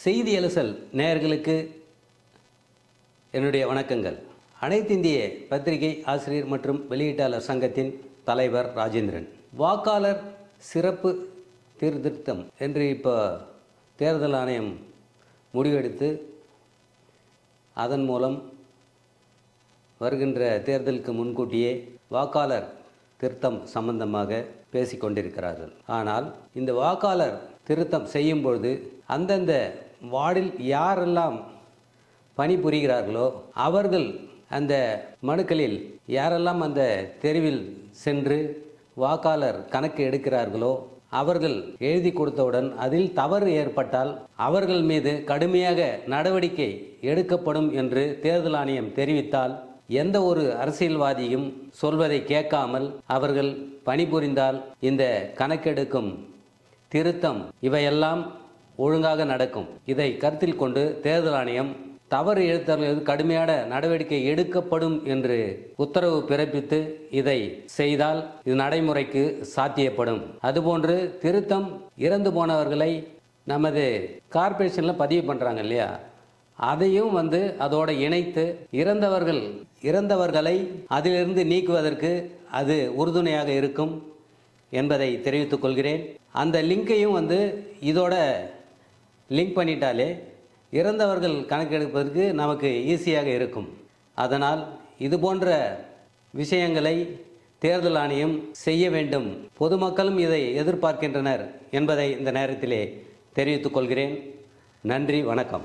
செய்தி அலசல் நேயர்களுக்கு என்னுடைய வணக்கங்கள். அனைத்திந்திய பத்திரிகை ஆசிரியர் மற்றும் வெளியீட்டாளர் சங்கத்தின் தலைவர் ராஜேந்திரன். வாக்காளர் சிறப்பு சீர்திருத்தம் என்று இப்போ தேர்தல் ஆணையம் முடிவெடுத்து அதன் மூலம் வருகின்ற தேர்தலுக்கு முன்கூட்டியே வாக்காளர் திருத்தம் சம்பந்தமாக பேசிக்கொண்டிருக்கிறார்கள். ஆனால் இந்த வாக்காளர் திருத்தம் செய்யும்பொழுது அந்தந்த வார்டில் யாரெல்லாம் பணிபுரிகிறார்களோ அவர்கள் அந்த மனுக்களில் யாரெல்லாம் அந்த தெருவில் சென்று வாக்காளர் கணக்கு எடுக்கிறார்களோ அவர்கள் எழுதி கொடுத்தவுடன் அதில் தவறு ஏற்பட்டால் அவர்கள் மீது கடுமையாக நடவடிக்கை எடுக்கப்படும் என்று தேர்தல் ஆணையம் தெரிவித்தால் எந்த ஒரு அரசியல்வாதியும் சொல்வதை கேட்காமல் அவர்கள் பணிபுரிந்தால் இந்த கணக்கெடுக்கும் திருத்தம் இவையெல்லாம் ஒழுங்காக நடக்கும். இதை கருத்தில் கொண்டு தேர்தல் ஆணையம் தவறு எழுத்தர்கள் கடுமையான நடவடிக்கை எடுக்கப்படும் என்று உத்தரவு பிறப்பித்து இதை செய்தால் இது நடைமுறைக்கு சாத்தியப்படும். அதுபோன்று திருத்தம் இறந்து போனவர்களை நமது கார்ப்பரேஷனில் பதிவு பண்ணுறாங்க இல்லையா? அதையும் வந்து அதோட இணைத்து இறந்தவர்கள் இறந்தவர்களை அதிலிருந்து நீக்குவதற்கு அது உறுதுணையாக இருக்கும் என்பதை தெரிவித்துக் கொள்கிறேன். அந்த லிங்கையும் வந்து இதோட லிங்க் பண்ணிட்டாலே இறந்தவர்கள் கணக்கெடுப்பதற்கு நமக்கு ஈஸியாக இருக்கும். அதனால் இது போன்ற விஷயங்களை தேர்தல் ஆணையம் செய்ய வேண்டும். பொதுமக்களும் இதை எதிர்பார்க்கின்றனர் என்பதை இந்த நேரத்திலே தெரிவித்துக் கொள்கிறேன். நன்றி வணக்கம்.